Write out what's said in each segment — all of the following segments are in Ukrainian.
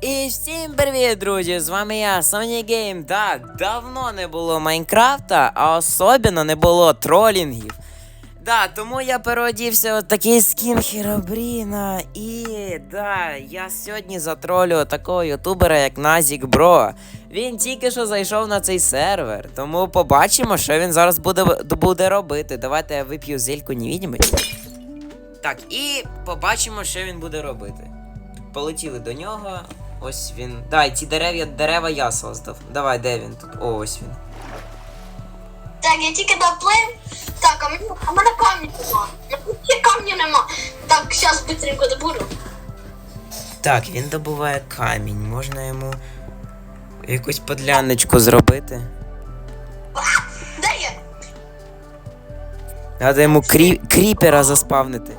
І всім привіт, друзі! З вами я, Sony Game. Так, давно не було Майнкрафта, а особливо не було тролінгів. Да, тому я переодівся в такий скін Херобріна. І да, я сьогодні затролю такого ютубера, як Назік Бро. Він тільки що зайшов на цей сервер, тому побачимо, що він зараз буде, буде робити. Давайте я вип'ю зельку невідімості. Так, і побачимо, що він буде робити. Полетіли до нього. Ось він. Да, і ці дерев'я, дерева я создав. Давай, де він тут? О, ось він. Так, я тільки доплив. Так, а мене, а мене камні нема. Ще камня нема. Так, зараз быстренько добуду. Так, він добуває камінь. Можна йому якусь подляночку зробити. Де? Треба йому крі... кріпера заспавнити.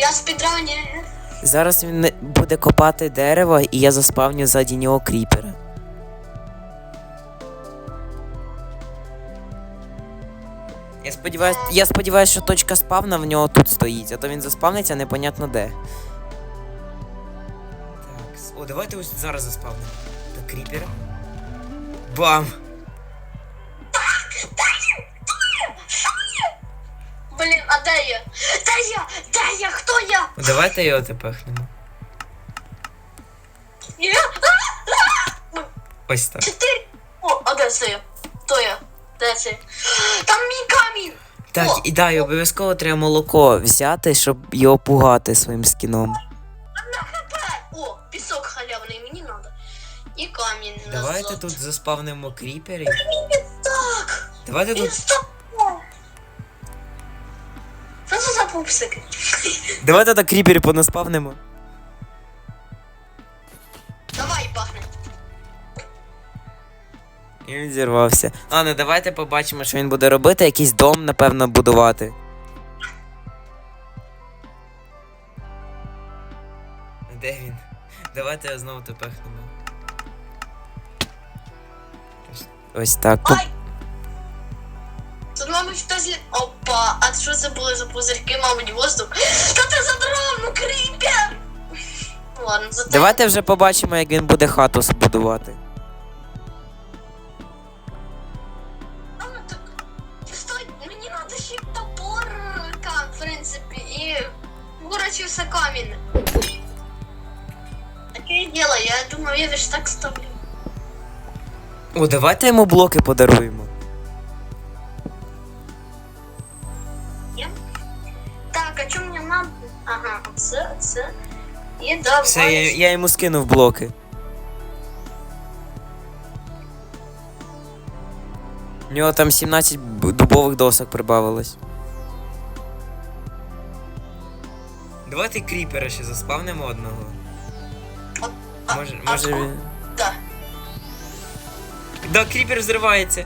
Я спідрані. Зараз він не- буде копати дерево, і я заспавню ззаді нього кріпера. Я сподіваюсь, я сподіваюсь, що точка спавна в нього тут стоїть, а то він заспавниться непонятно де. Так, с- о, давайте ось зараз заспавнимо. Так, кріпера. Бам! Блін, а де я? Де я? Де я? Хто я? Давайте його тепехнемо. Я? Ось так. Чотири. О, а де це я? Хто я? Де це? Там мій камінь. Так, О, і да, і обов'язково треба молоко взяти, щоб його пугати своїм скіном. На хп. О, пісок халявний, мені надо. І камінь Давайте назад. тут заспавнимо кріперів. Так. Давайте тут. стоп. Пупсики? Давайте так кріпери понаспавнимо. Давай, пахне. І він зірвався. Ладно, давайте побачимо, що він буде робити. Якийсь дом, напевно, будувати. Де він? Давайте його знову тепехнемо. Ось- Ось так. Ай! Тут, мабуть, хтось... є- Опа, а що це були за пузирки, мабуть, воздух? Та ти задрав, ну кріпер! Ладно, зате... Давайте вже побачимо, як він буде хату збудувати. А, так... Стой, мені надо ще топорка, в принципі, і... Короче, все камінь. Таке діло, я думаю, я лиш так ставлю. О, давайте йому блоки подаруємо. Це. І давай. Все, я, я йому скинув блоки. У нього там 17 б- дубових досок прибавилось. Давайте кріпера ще заспавнимо одного. А, Може, а, може він. Да. Да, кріпер взривається.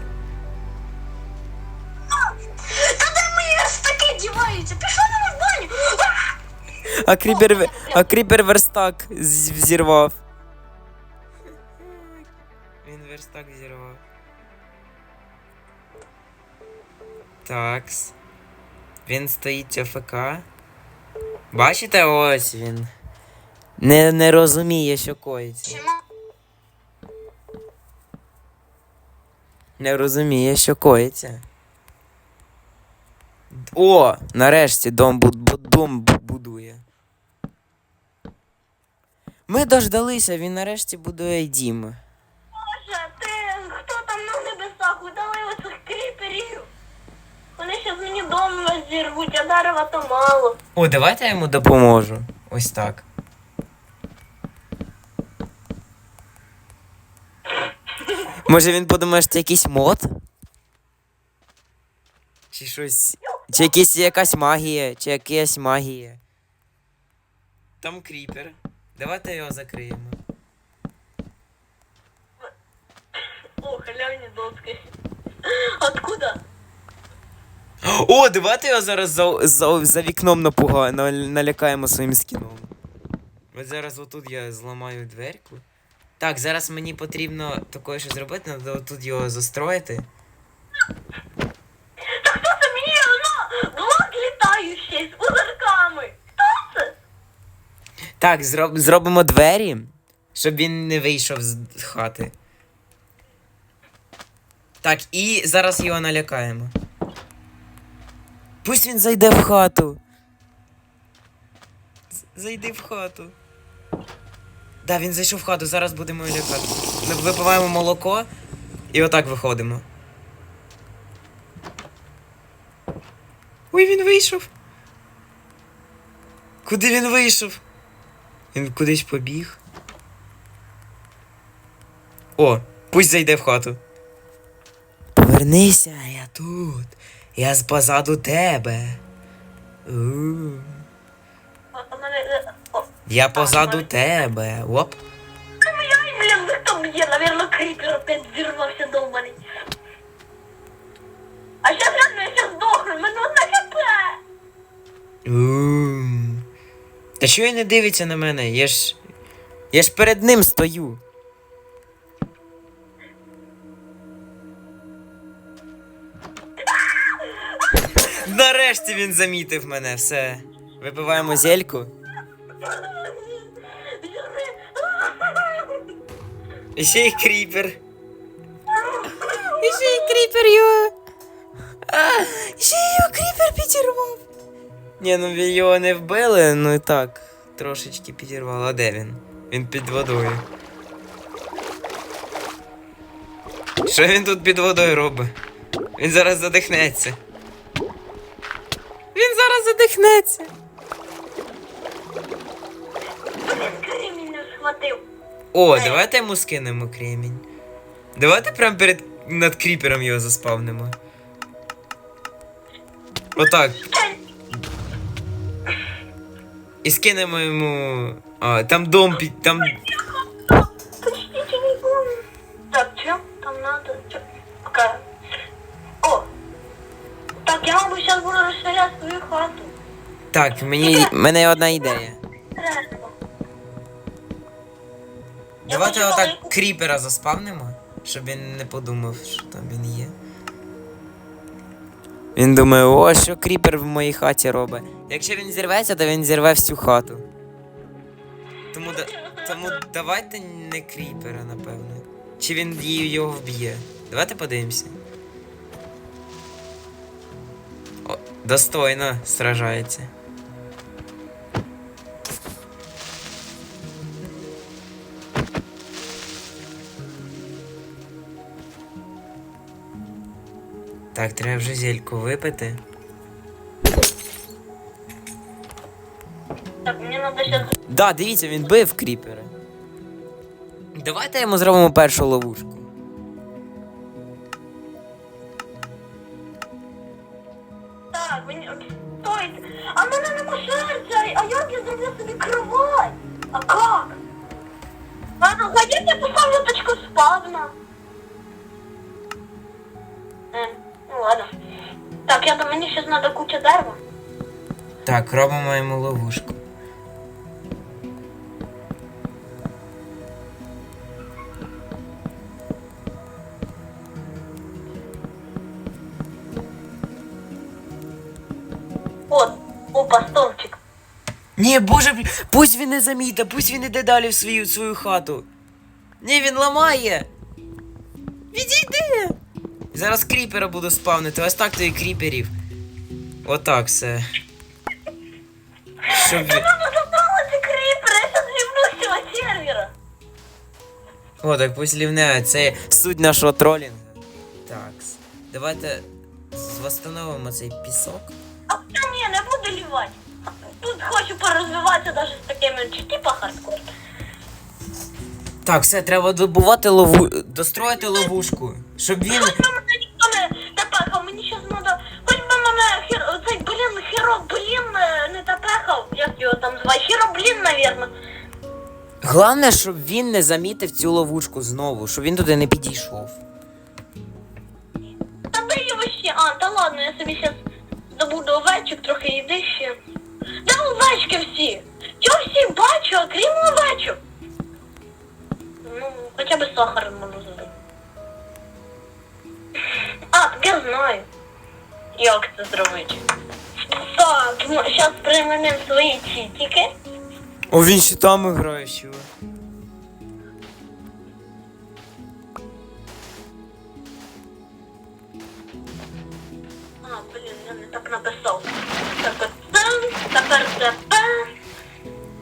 Та де мої верстаки діваються? Пішов! А кріпер, ве- а кріпер верстак з- взірвав. Він верстак взірвав. Такс. Він стоїть АФК. Бачите, ось він. Не, не розуміє, що коїться. Чому? Не розуміє, що коїться. О! Нарешті дом, бу- бу- дом бу- будує. Ми дождалися, він нарешті будує дім. Боже, ти хто там на небесах? Видали оцих кріперів? Вони ще мені дом розірвуть, а дерева то мало. О, давайте я йому допоможу. Ось так. Може він подумає, що це якийсь мод? Чи щось. Чи якийсь, якась магія, чи якась магія. Там кріпер. Давайте його закриємо. О, халявні доски. Откуда? О, давайте його зараз за, за, за вікном напуга, на- налякаємо своїм скіном. Ось зараз отут я зламаю дверку. Так, зараз мені потрібно такое що зробити, треба отут його застроїти. Та хто це мені? Ну, Так, зроб, зробимо двері, щоб він не вийшов з хати. Так, і зараз його налякаємо. Пусть він зайде в хату. Зайди в хату. Да, він зайшов в хату, зараз будемо лякати. Ми випиваємо молоко і отак виходимо. Ой, він вийшов. Куди він вийшов? Він кудись побіг. О, пусть зайде в хату. Повернися, я тут. Я з позаду тебе. У. Мене... Я позаду тебе. Оп. Блін, ну хто б'є? Навірно, кріпер опять зірвався довбаний. А щас реально я щас здохну, мене одна хп. Та чого він не дивиться на мене? Я ж. Я ж перед ним стою. Нарешті він замітив мене, все. Випиваємо зельку. І ще й кріпер. І ще й кріпер його. А, ще й його кріпер підірвав. Ні, ну його не вбили, ну і так. Трошечки підірвало. А де він? Він під водою. Що він тут під водою робить? Він зараз задихнеться. Він зараз задихнеться. О, давайте йому скинемо кремінь. Давайте прямо перед над кріпером його заспавнимо. Отак. І скинемо йому. А, там дом під. там. Почти телефон. Так, чё там надо? Чё? Пока. О! Так, я, мабуть, сейчас буду розширяти свою хату. Так, мені. в мене є одна ідея. Давайте хочу отак велику- кріпера заспавнимо, щоб він не подумав, що там він є. Він думає, о, що кріпер в моїй хаті робить. Якщо він зірветься, то він зірве всю хату. Тому, да, тому давайте не кріпера, напевно. Чи він його вб'є. Давайте подивимося. О, достойно сражається. Так, треба вже зельку випити. Так, мені треба ще... Да, дивіться, він бив кріпера. Давайте йому зробимо першу ловушку. Так, я думаю, мені сейчас надо куча дерева. Так, робимо йому ловушку. От, опа, стовпчик. Ні, боже, б- пусть він не замітить, пусть він іде далі в свою, свою хату. Ні, він ламає. Відійди. Зараз кріпера буду спавнити, ось так то і кріперів. Отак все. Щоб. О, так пусть лівне, це суть нашого тролінгу. Так, давайте восстановимо цей пісок. А та ні, не буду лівати. Тут хочу порозвиватися навіть з такими чи типа хардкор. Так, все, треба добувати лову... достроїти ловушку, щоб він. Його там звати? Хіро, блін, навірно. Головне, щоб він не замітив цю ловушку знову, щоб він туди не підійшов. Та де його ще? А, та ладно, я собі щас добуду овечок, трохи їди ще. Де овечки всі? Чого всі бачу, а крім овечок? Ну, хоча б сахар можу зробити. А, так я знаю. Як це зробити? Так, ну, зараз применемо свої чітики. О, він ще там грає, чого? А, блін, я не так написав. Тепер це, тепер ТП.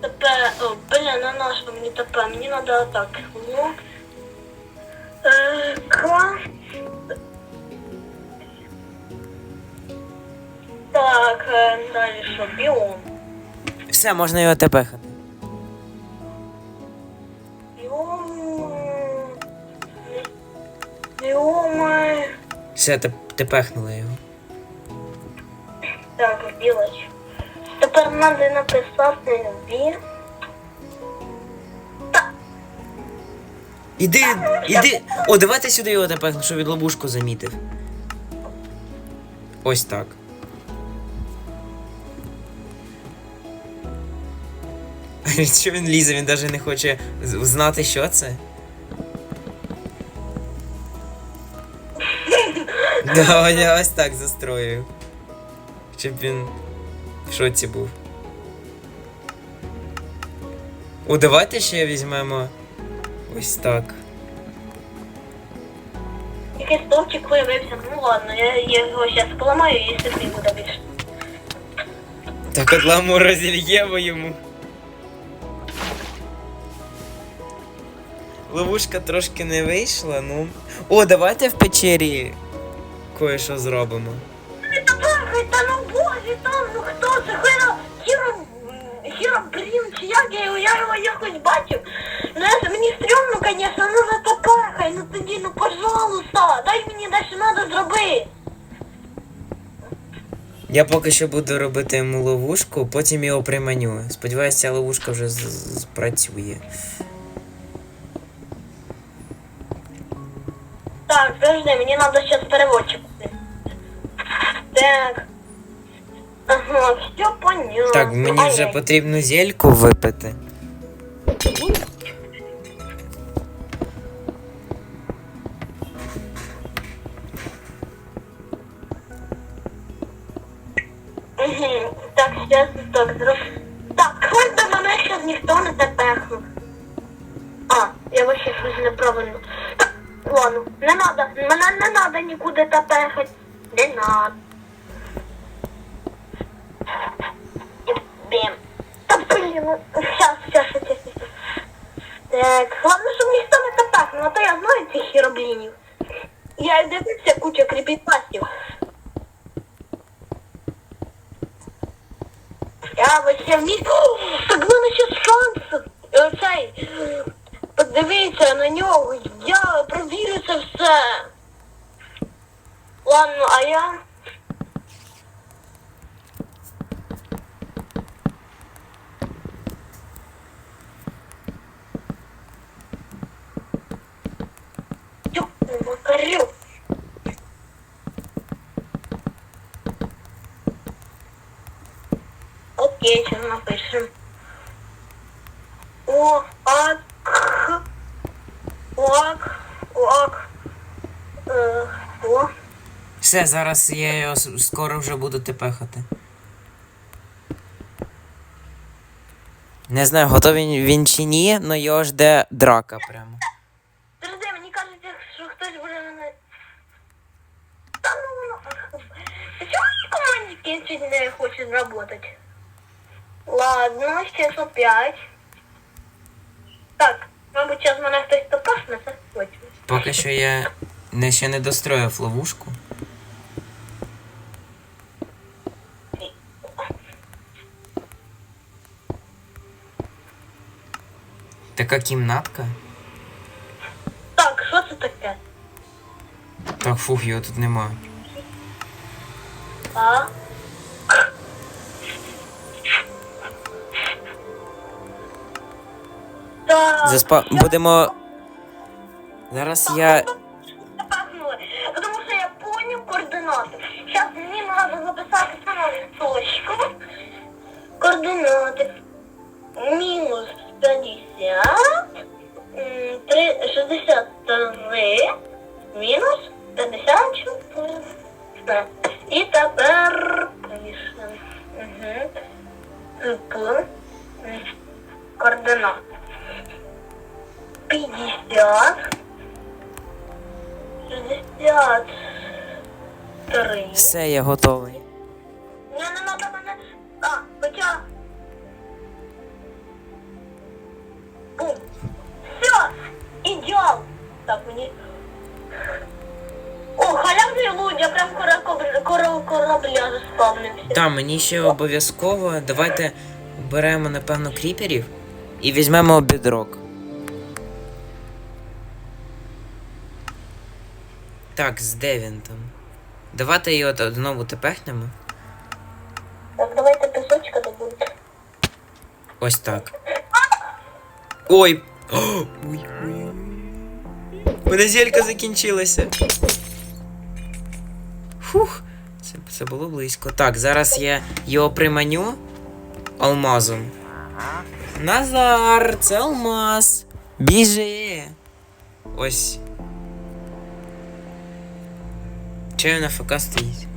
ТП, о, блін, на нашу мені ТП, мені треба так. Лук. Е, К. Так, е, далі що, біом. Все, можна його тепехати. Біом. Біоми. Все, теп- тепехнули його. Так, білоч. Тепер треба написати бі. Іди, іди. О, давайте сюди його тепехну, щоб від ловушку замітив. Ось так. Що він лізе, він навіть не хоче знати, що це. Да, я ось так застрою. Щоб він в шоці був. О, давайте ще візьмемо ось так. Якийсь стовпчик виявився. Ну ладно, я, його зараз поламаю і собі буде більше. Так одламу розільємо йому. Ловушка трошки не вийшла, ну. О, давайте в печері кое-що зробимо. Слухай, та ну боже, там, ну хто це? Хіро, хіро, хіро, блін, чи як я його, я його якось бачив. Знаєш, мені стрьомно, звісно, ну затопахай, ну тоді, ну пожалуйста, дай мені далі треба зробити. Я поки що буду робити йому ловушку, потім його приманю. Сподіваюся, ця ловушка вже спрацює. Подожди, мне надо сейчас переводчик. Так. Ага, все понятно. Так, мені вже потрібно зельку випити. На нього. Я провірю це все. Ладно, а я. Макарю. Окей, сейчас напишем. О, а, ок, ок, е, о. Все, зараз я його с- скоро вже буду тепехати. Не знаю, готовий він чи ні, але його жде драка прямо. Друзі, мені кажеться, що хтось буде мене... Та ну, ну, чому в команді кінчить не хоче зработать? Ладно, ще опять. Так, мабуть, зараз мене хтось топашне, це точно. Поки що я не, ще не достроїв ловушку. Така кімнатка. Так, що це таке? Так, фух, його тут нема. А? Заспа... Будемо. Зараз я. Запахнули. Тому що я поняв координати. Зараз мені треба записати саме точку. Координати. Мінус 50. м, 63. Мінус 54. Так. І тепер пишемо. Угу. П. координат. 50. 63. Все, я готовий. Не, не надо мене. А, хоча. Бум. Все, ідеал. Так, мені. О, халявний луд, я прям кора кора корабля заспавнився. Так, мені ще обов'язково. Давайте беремо, напевно, кріперів і візьмемо бідрок. Так, з де він там? Давайте його от знову тепехнемо. Так, давайте пісочка добудемо. Ось так. Ой! Ой, ой. У Мене зелька закінчилася. Фух, це, це було близько. Так, зараз я його приманю алмазом. Назар, це алмаз. Біжи. Ось. Чаю на ФК стоїть.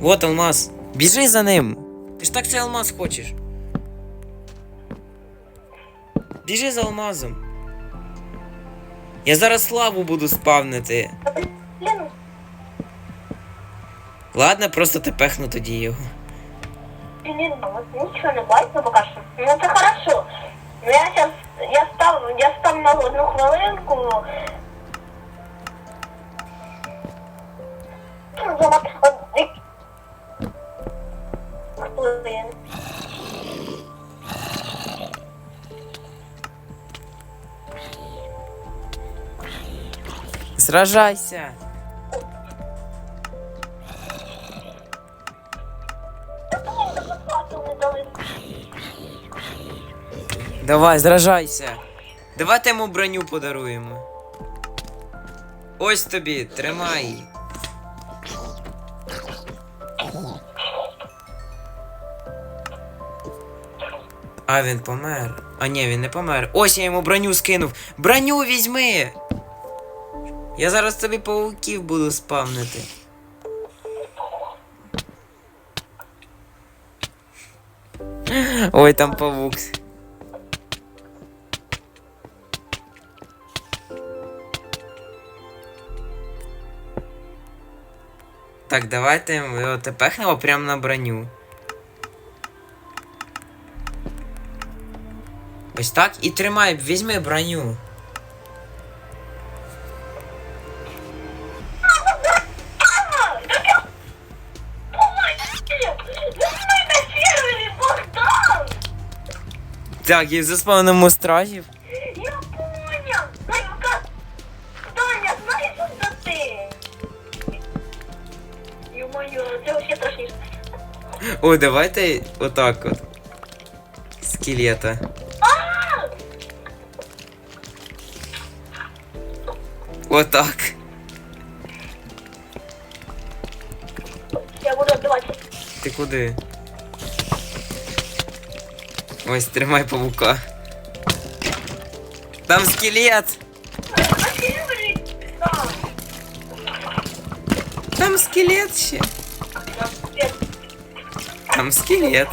Вот алмаз. Біжи за ним. Ти ж так цей алмаз хочеш. Біжи за алмазом. Я зараз славу буду спавнити. Ладно, просто тепехну тоді його. блін, ну от нічого не бачу поки що. Ну це хорошо. Ну я сейчас, я став, я став на одну хвилинку. Зламати одні хвилин. Сражайся. Давай, сражайся. Давайте йому броню подаруємо. Ось тобі, тримай. А, він помер. А ні, він не помер. Ось я йому броню скинув. Броню візьми! Я зараз тобі пауків буду спавнити. Ой, там павук. Так, давайте ми його тепехнемо прямо на броню. Ось так і тримай, візьми броню. на сервері, Богдан! Так, і заспавнимо стражів. Я понял! Санька! Таня, знаєш, що ти? Ё-моё, це вообще страшніше. О, давайте отак от. Скелета. Отак. Я буду отбивати. Ти куди? Ось тримай павука. Там скелет! На сервері! Так. Там скелет ще. Капець. Там скелет.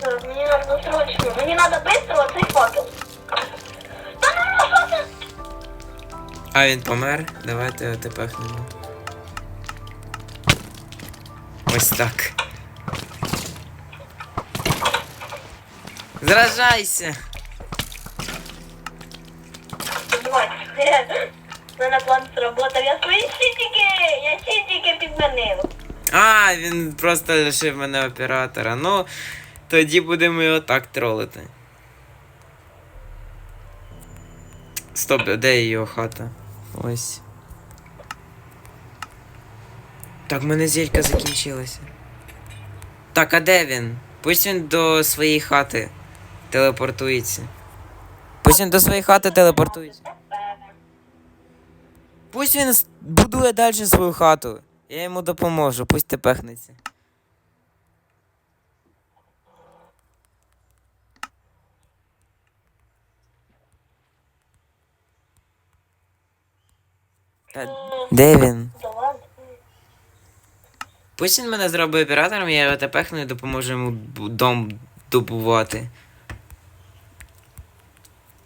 Так, Мені надо срочно. Мені надо быстро цей факел. А він помер. Давайте його. Ось так. Зражайся! Давай. У мене план сработав. Я свої щитики! Я щитики підмінив. А, він просто лишив мене оператора. Ну, тоді будемо його так тролити. Стоп, де його хата? Ось. Так, в мене зелька закінчилася. Так, а де він? Пусть він до своєї хати телепортується. Пусть він до своєї хати телепортується. Пусть він будує далі свою хату. Я йому допоможу, пусть тепехнеться. Де він? Пусть він мене зробить оператором, я його тепехну і допоможу йому дом добувати.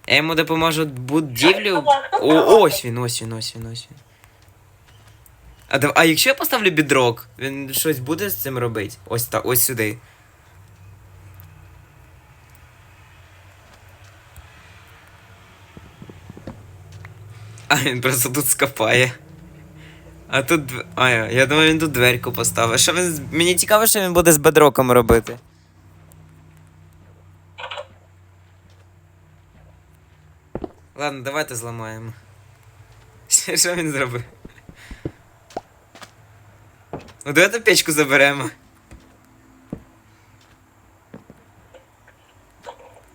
Я йому допоможу будівлю. О, ось він, ось він, ось він, ось він. А, а якщо я поставлю бідрок, він щось буде з цим робити? Ось так, ось сюди. він просто тут скопає. А тут. А, я, думаю, він тут дверку поставить. Що він. Мені цікаво, що він буде з бедроком робити. Ладно, давайте зламаємо. Що він зробив? Ну давайте печку заберемо.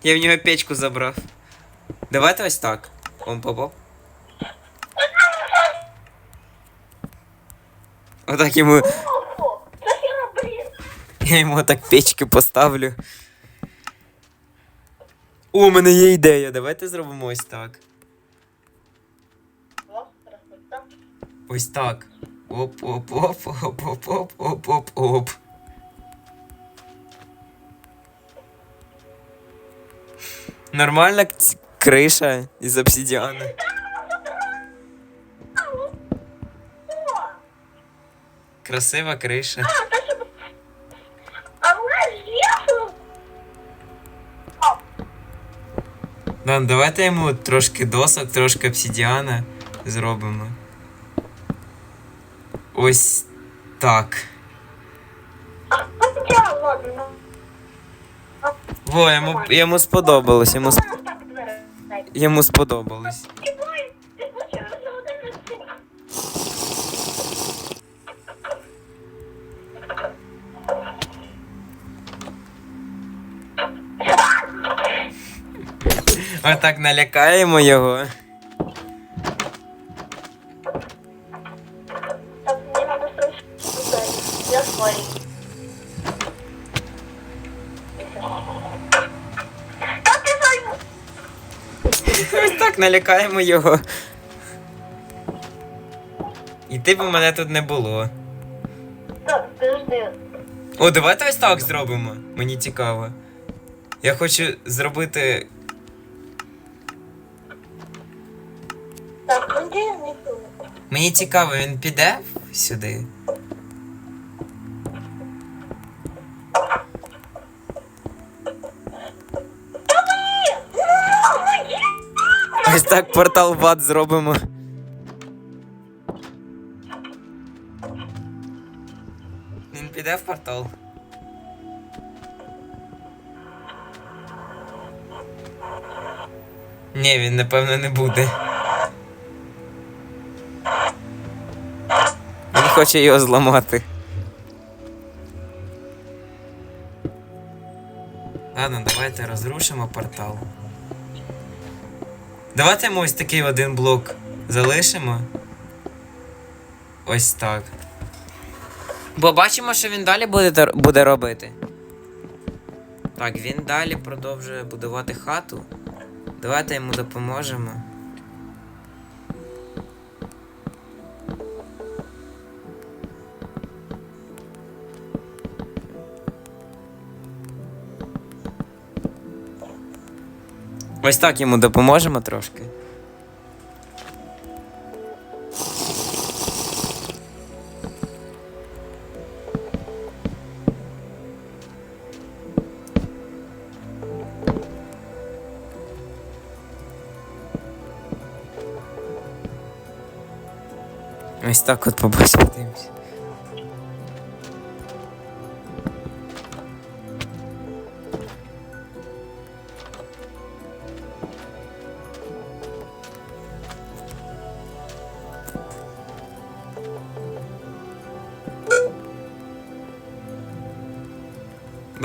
Я в нього печку забрав. Давайте ось так. Оп Вот так ему... Я йому так печки поставлю. О, у мене є ідея. Давайте зробимо ось так. Ось так. Оп-оп-оп-оп-оп-оп-оп-оп. Нормальна криша із обсидіана. Красива криша. А. А нас. Ладно, давайте йому трошки досок, трошки обсидіана зробимо. Ось так. Я, Во, йому, йому сподобалось, йому, сп- ну, йому сподобалось. Отак налякаємо його. Так, мені надо срочно. Я свалю. Та ти займу. Ось так налякаємо його. І ти б у мене тут не було. Так, подожди. О, давайте ось так зробимо. Мені цікаво. Я хочу зробити. Мені цікаво, він піде сюди. Ось так портал в зробимо. Він піде в портал. Ні, він напевно не буде. Хоче його зламати. Ладно, давайте розрушимо портал. Давайте ми ось такий один блок залишимо. Ось так. Бо бачимо, що він далі буде, буде робити. Так, він далі продовжує будувати хату. Давайте йому допоможемо. Ось так йому допоможемо трошки. Ось так от побачимо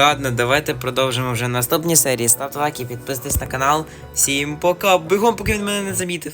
Ладно, давайте продовжимо вже наступні серії. Ставте лайки, підписуйтесь на канал. Всім пока. Бігом, поки він мене не замітив.